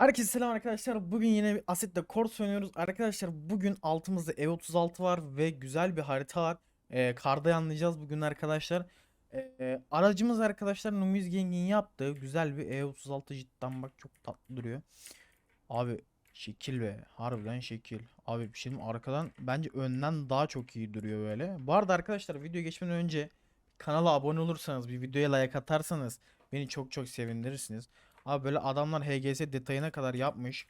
Herkese selam arkadaşlar. Bugün yine bir Asset'te Corsa oynuyoruz. Arkadaşlar bugün altımızda E36 var ve güzel bir harita var. Ee, karda yanlayacağız bugün arkadaşlar. Ee, aracımız arkadaşlar Numiz Gang'in yaptığı güzel bir E36 cidden bak çok tatlı duruyor. Abi şekil ve harbiden şekil. Abi mi? arkadan bence önden daha çok iyi duruyor böyle. Bu arada arkadaşlar video geçmeden önce kanala abone olursanız bir videoya like atarsanız beni çok çok sevindirirsiniz. Abi böyle adamlar HGS detayına kadar yapmış.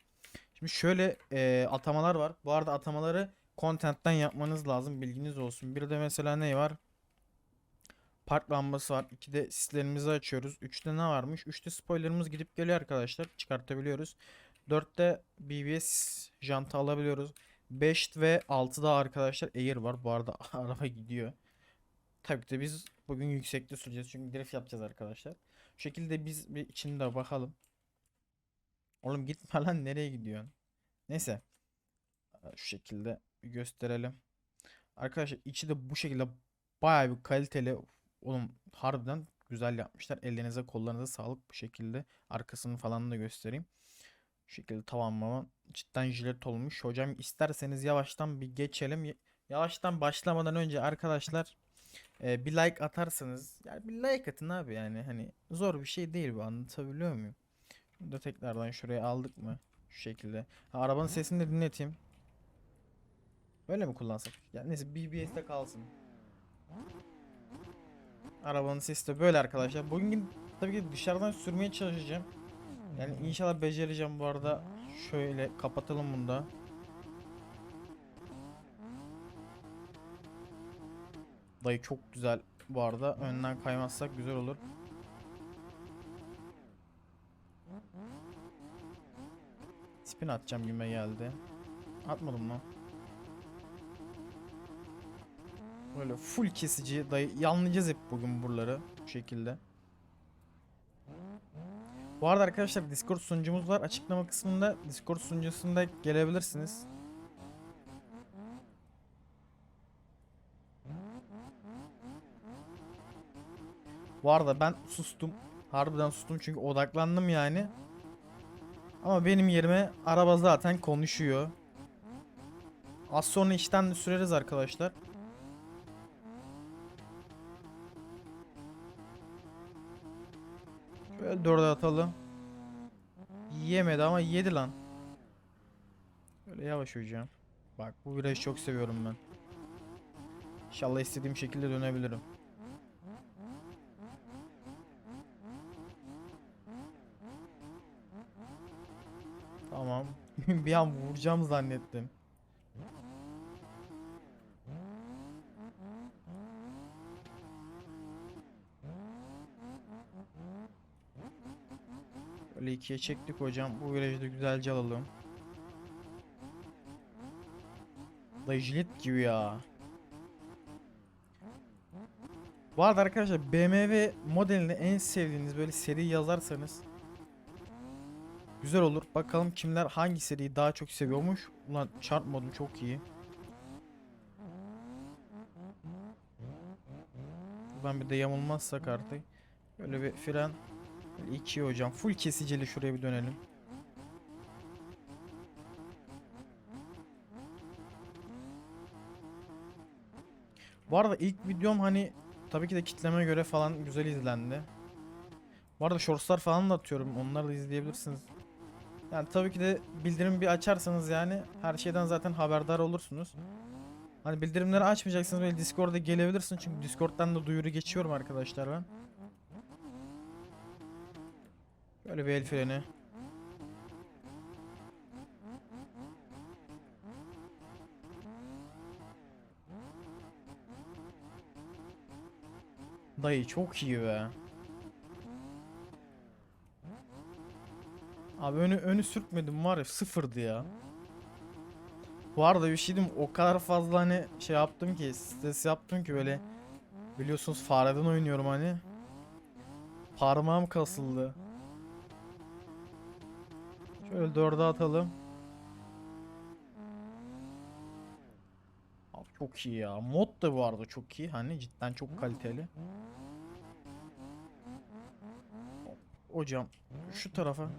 Şimdi şöyle e, atamalar var. Bu arada atamaları content'ten yapmanız lazım. Bilginiz olsun. Bir de mesela ne var? Park lambası var. İki de sislerimizi açıyoruz. Üçte ne varmış? Üçte spoilerımız gidip geliyor arkadaşlar. Çıkartabiliyoruz. Dörtte BBS jantı alabiliyoruz. 5 ve 6'da arkadaşlar Air var. Bu arada araba gidiyor. Tabii ki de biz bugün yüksekte süreceğiz. Çünkü drift yapacağız arkadaşlar. Şu şekilde biz bir içinde bakalım. Oğlum gitme lan nereye gidiyorsun? Neyse. Ee, Şu şekilde gösterelim. Arkadaşlar içi de bu şekilde bayağı bir kaliteli. Oğlum harbiden güzel yapmışlar. Ellerinize kollarınıza sağlık bu şekilde. Arkasını falan da göstereyim. Şu şekilde tamamlama. Cidden jilet olmuş. Hocam isterseniz yavaştan bir geçelim. Yavaştan başlamadan önce arkadaşlar e, bir like atarsanız yani bir like atın abi yani hani zor bir şey değil bu anlatabiliyor muyum? Bunu da tekrardan şuraya aldık mı? Şu şekilde. Ha, arabanın sesini de dinleteyim. Böyle mi kullansak? Yani neyse BBS'de kalsın. Arabanın sesi de böyle arkadaşlar. Bugün tabii ki dışarıdan sürmeye çalışacağım. Yani inşallah becereceğim bu arada. Şöyle kapatalım bunu da. Dayı çok güzel bu arada. Önden kaymazsak güzel olur. Spin atacağım gibi geldi. Atmadım mı? Böyle full kesici dayı yanlayacağız hep bugün buraları bu şekilde. Bu arada arkadaşlar Discord sunucumuz var. Açıklama kısmında Discord sunucusunda gelebilirsiniz. Bu arada ben sustum. Harbiden sustum çünkü odaklandım yani. Ama benim yerime araba zaten konuşuyor. Az sonra işten süreriz arkadaşlar. Şöyle dörde atalım. Yemedi ama yedi lan. Böyle yavaş hocam. Bak bu virajı çok seviyorum ben. İnşallah istediğim şekilde dönebilirim. Tamam. bir an vuracağım zannettim. Böyle ikiye çektik hocam. Bu virajı da güzelce alalım. Jilet gibi ya. Bu arada arkadaşlar BMW modelinde en sevdiğiniz böyle seri yazarsanız Güzel olur. Bakalım kimler hangi seriyi daha çok seviyormuş. Ulan çarp modu çok iyi. Ben bir de yamulmazsak artık. Böyle bir fren. Böyle iki hocam. Full kesicili şuraya bir dönelim. Bu arada ilk videom hani tabii ki de kitleme göre falan güzel izlendi. Bu arada shortslar falan da atıyorum. Onları da izleyebilirsiniz. Yani tabii ki de bildirim bir açarsanız yani her şeyden zaten haberdar olursunuz. Hani bildirimleri açmayacaksınız böyle Discord'a gelebilirsin çünkü Discord'dan da duyuru geçiyorum arkadaşlar ben. Böyle bir el freni. Dayı çok iyi be. Abi önü önü sürtmedim var ya sıfırdı ya. Bu arada bir şey diyeyim o kadar fazla hani şey yaptım ki stres yaptım ki böyle biliyorsunuz fareden oynuyorum hani. Parmağım kasıldı. Şöyle dörde atalım. Abi çok iyi ya. Mod da bu arada çok iyi. Hani cidden çok kaliteli. Hocam şu tarafa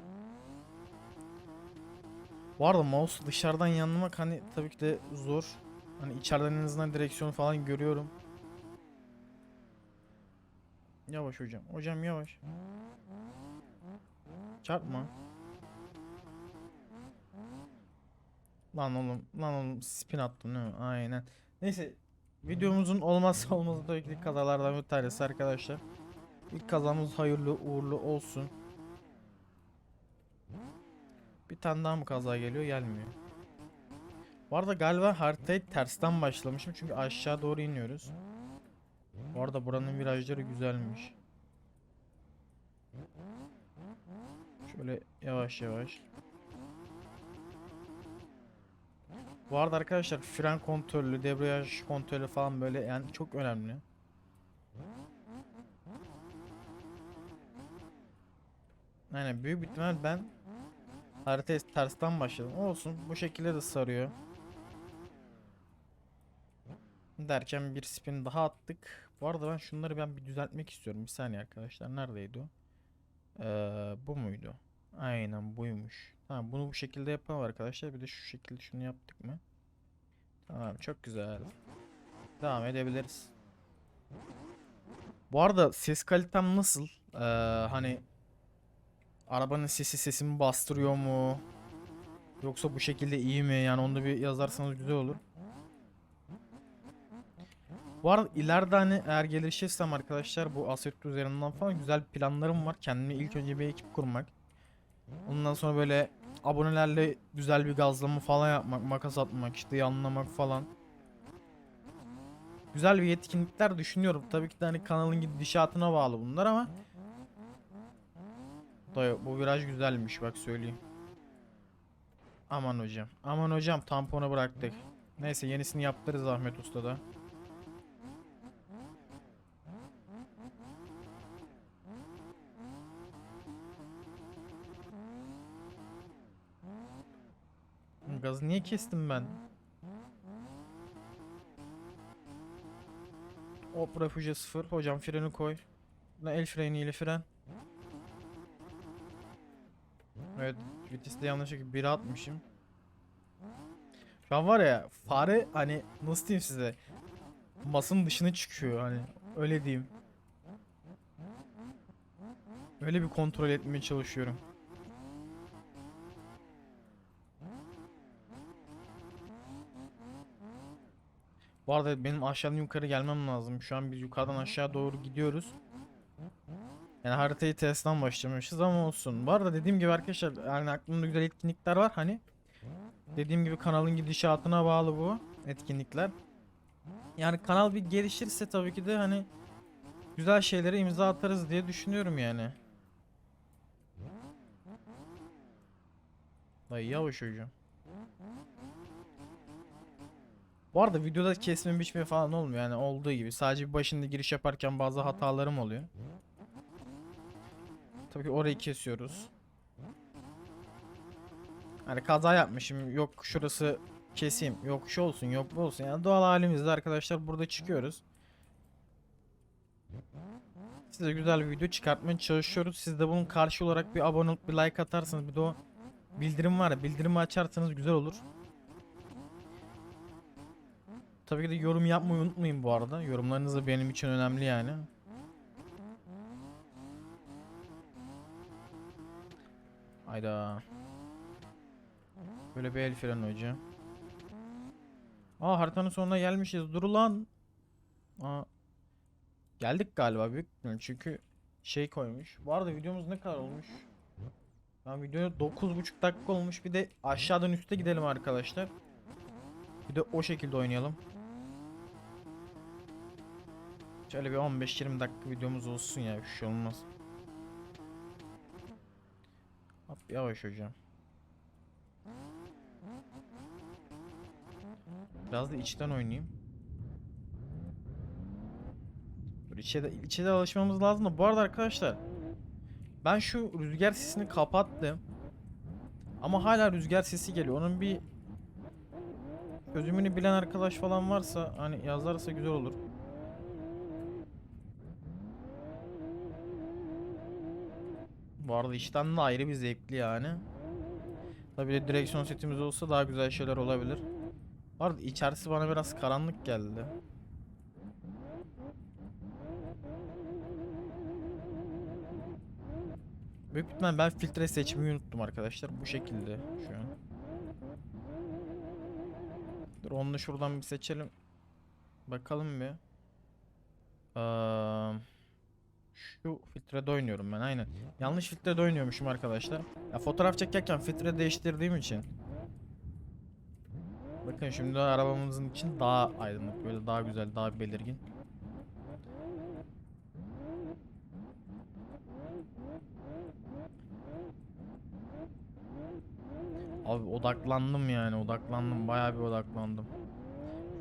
Bu arada mouse dışarıdan yanlamak hani tabii ki de zor. Hani içeriden en azından direksiyonu falan görüyorum. Yavaş hocam. Hocam yavaş. Çarpma. Lan oğlum, lan oğlum spin attın değil mi? Aynen. Neyse videomuzun olmazsa olmazı tabii ki kazalardan bir tanesi arkadaşlar. İlk kazamız hayırlı uğurlu olsun. Bir tane daha mı kaza geliyor? Gelmiyor. Bu arada galiba haritayı tersten başlamışım çünkü aşağı doğru iniyoruz. Bu arada buranın virajları güzelmiş. Şöyle yavaş yavaş. Bu arada arkadaşlar fren kontrolü, debriyaj kontrolü falan böyle yani çok önemli. Yani büyük ihtimal ben haritayı tersten başladım. Olsun bu şekilde de sarıyor. Derken bir spin daha attık. Bu arada ben şunları ben bir düzeltmek istiyorum. Bir saniye arkadaşlar. Neredeydi o? Ee, bu muydu? Aynen buymuş. Tamam bunu bu şekilde yapalım arkadaşlar. Bir de şu şekilde şunu yaptık mı? Tamam çok güzel. Devam edebiliriz. Bu arada ses kalitem nasıl? Ee, hani arabanın sesi sesimi bastırıyor mu? Yoksa bu şekilde iyi mi? Yani onu da bir yazarsanız güzel olur. Bu arada ileride hani eğer gelişirsem arkadaşlar bu Assetto üzerinden falan güzel planlarım var. Kendime ilk önce bir ekip kurmak. Ondan sonra böyle abonelerle güzel bir gazlama falan yapmak, makas atmak, işte yanlamak falan. Güzel bir yetkinlikler düşünüyorum. Tabii ki de hani kanalın gidişatına bağlı bunlar ama Dayı bu viraj güzelmiş bak söyleyeyim. Aman hocam. Aman hocam tamponu bıraktık. Neyse yenisini yaptırırız Ahmet Usta'da. Gazı niye kestim ben? Hop refüje sıfır. Hocam freni koy. Ne el freniyle fren. Evet viteste yanlışlıkla 1'e atmışım. Şu an var ya fare hani nasıl diyeyim size masanın dışına çıkıyor hani öyle diyeyim. Öyle bir kontrol etmeye çalışıyorum. Bu arada benim aşağıdan yukarı gelmem lazım. Şu an biz yukarıdan aşağı doğru gidiyoruz. Yani haritayı testten başlamışız ama olsun. Bu arada dediğim gibi arkadaşlar yani aklımda güzel etkinlikler var hani. Dediğim gibi kanalın gidişatına bağlı bu etkinlikler. Yani kanal bir gelişirse tabii ki de hani güzel şeylere imza atarız diye düşünüyorum yani. Dayı yavaş hocam. Bu arada videoda kesme biçme falan olmuyor yani olduğu gibi. Sadece başında giriş yaparken bazı hatalarım oluyor. Tabii ki orayı kesiyoruz. Hani kaza yapmışım. Yok şurası keseyim. Yok şu olsun. Yok bu olsun. Yani doğal halimizde arkadaşlar burada çıkıyoruz. Size güzel bir video çıkartmaya çalışıyoruz. Siz de bunun karşı olarak bir abone olup bir like atarsanız bir de o bildirim var ya bildirimi açarsanız güzel olur. Tabii ki de yorum yapmayı unutmayın bu arada. Yorumlarınız da benim için önemli yani. Hayda. Böyle bir el freni hocam. Aa haritanın sonuna gelmişiz. Dur lan. Aa. Geldik galiba büyük çünkü şey koymuş. Bu arada videomuz ne kadar olmuş? Ben video 9.5 dakika olmuş. Bir de aşağıdan üste gidelim arkadaşlar. Bir de o şekilde oynayalım. Şöyle bir 15-20 dakika videomuz olsun ya. Bir şey olmaz. Hop yavaş hocam. Biraz da içten oynayayım. Böyle içe alışmamız lazım da. Bu arada arkadaşlar. Ben şu rüzgar sesini kapattım. Ama hala rüzgar sesi geliyor. Onun bir çözümünü bilen arkadaş falan varsa hani yazarsa güzel olur. Bu arada işten de ayrı bir zevkli yani. Tabii direksiyon setimiz olsa daha güzel şeyler olabilir. Bu arada içerisi bana biraz karanlık geldi. Büyük ihtimal ben filtre seçmeyi unuttum arkadaşlar. Bu şekilde şu an. Dur onu da şuradan bir seçelim. Bakalım bir. Eee, şu filtrede oynuyorum ben aynen. Yanlış filtrede oynuyormuşum arkadaşlar. Ya fotoğraf çekerken filtre değiştirdiğim için. Bakın şimdi arabamızın için daha aydınlık, böyle daha güzel, daha belirgin. Abi odaklandım yani, odaklandım, bayağı bir odaklandım.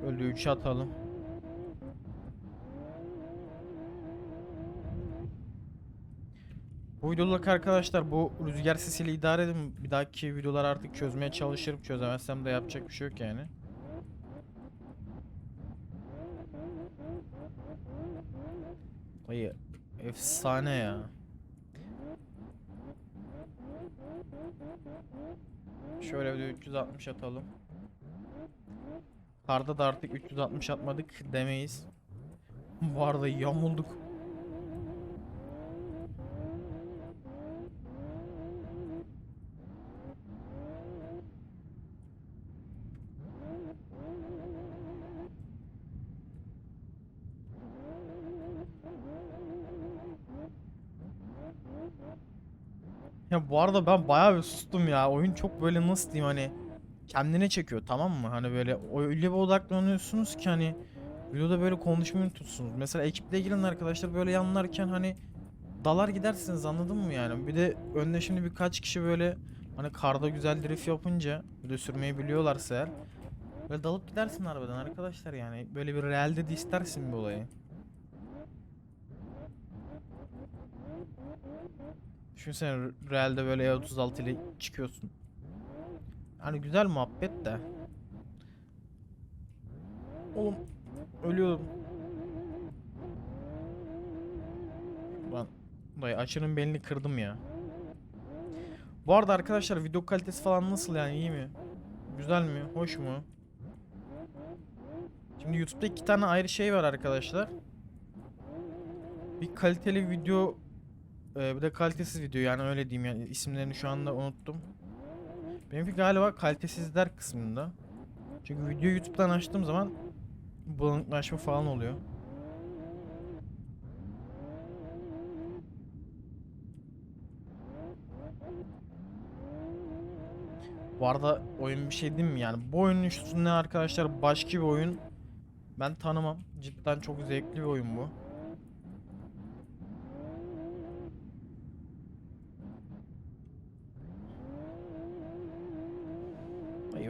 Şöyle 3'e atalım. Bu videoluk arkadaşlar bu rüzgar sesiyle idare edin. Bir dahaki videolar artık çözmeye çalışırım. Çözemezsem de yapacak bir şey yok yani. Dayı efsane ya. Şöyle bir de 360 atalım. Karda da artık 360 atmadık demeyiz. Bu arada yamulduk. Ya bu arada ben bayağı bir sustum ya. Oyun çok böyle nasıl diyeyim hani kendine çekiyor tamam mı? Hani böyle öyle bir odaklanıyorsunuz ki hani videoda böyle konuşmayı tutsunuz. Mesela ekiple giren arkadaşlar böyle yanlarken hani dalar gidersiniz anladın mı yani? Bir de önde şimdi birkaç kişi böyle hani karda güzel drift yapınca bir de sürmeyi biliyorlarsa eğer böyle dalıp gidersin arabadan arkadaşlar yani. Böyle bir realde de istersin bir olayı. Düşünsene realde böyle E36 ile çıkıyorsun. Hani güzel muhabbet de. Oğlum ölüyorum. Lan dayı açının belini kırdım ya. Bu arada arkadaşlar video kalitesi falan nasıl yani iyi mi? Güzel mi? Hoş mu? Şimdi YouTube'da iki tane ayrı şey var arkadaşlar. Bir kaliteli video ee, bir de kalitesiz video yani öyle diyeyim yani isimlerini şu anda unuttum. Benimki galiba kalitesizler kısmında. Çünkü video YouTube'dan açtığım zaman bulanıklaşma falan oluyor. Bu arada oyun bir şey değil mi yani bu oyunun üstünde arkadaşlar başka bir oyun ben tanımam. Cidden çok zevkli bir oyun bu.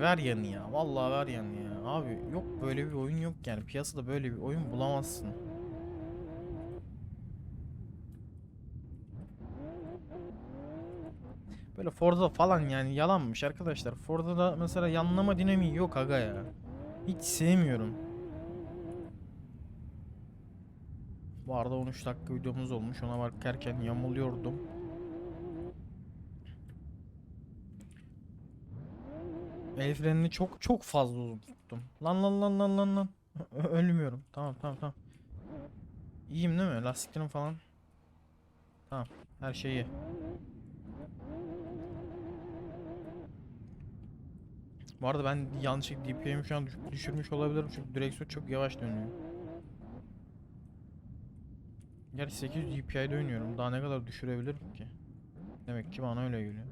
Ver yanı ya. Vallahi ver yanı ya. Abi yok böyle bir oyun yok yani. Piyasada böyle bir oyun bulamazsın. Böyle Forza falan yani yalanmış arkadaşlar. Forza'da mesela yanlama dinamiği yok aga ya. Hiç sevmiyorum. Bu arada 13 dakika videomuz olmuş. Ona bakarken yamuluyordum. El frenini çok çok fazla uzun tuttum. Lan lan lan lan lan lan. Ölmüyorum. Tamam tamam tamam. İyiyim değil mi? Lastiklerim falan. Tamam. Her şey iyi. Bu arada ben yanlışlıkla DPI'mi şu an düş- düşürmüş olabilirim çünkü direksiyon çok yavaş dönüyor. Gerçi 800 DPI'de oynuyorum. Daha ne kadar düşürebilirim ki? Demek ki bana öyle geliyor.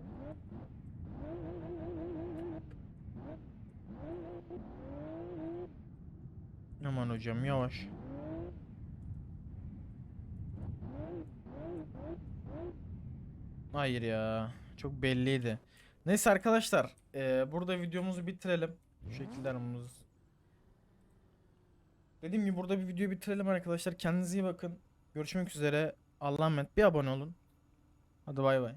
Aman hocam yavaş. Hayır ya. Çok belliydi. Neyse arkadaşlar. eee, burada videomuzu bitirelim. Bu şekilde aramız. Dediğim gibi burada bir videoyu bitirelim arkadaşlar. Kendinize iyi bakın. Görüşmek üzere. Allah'a emanet. Bir abone olun. Hadi bay bay.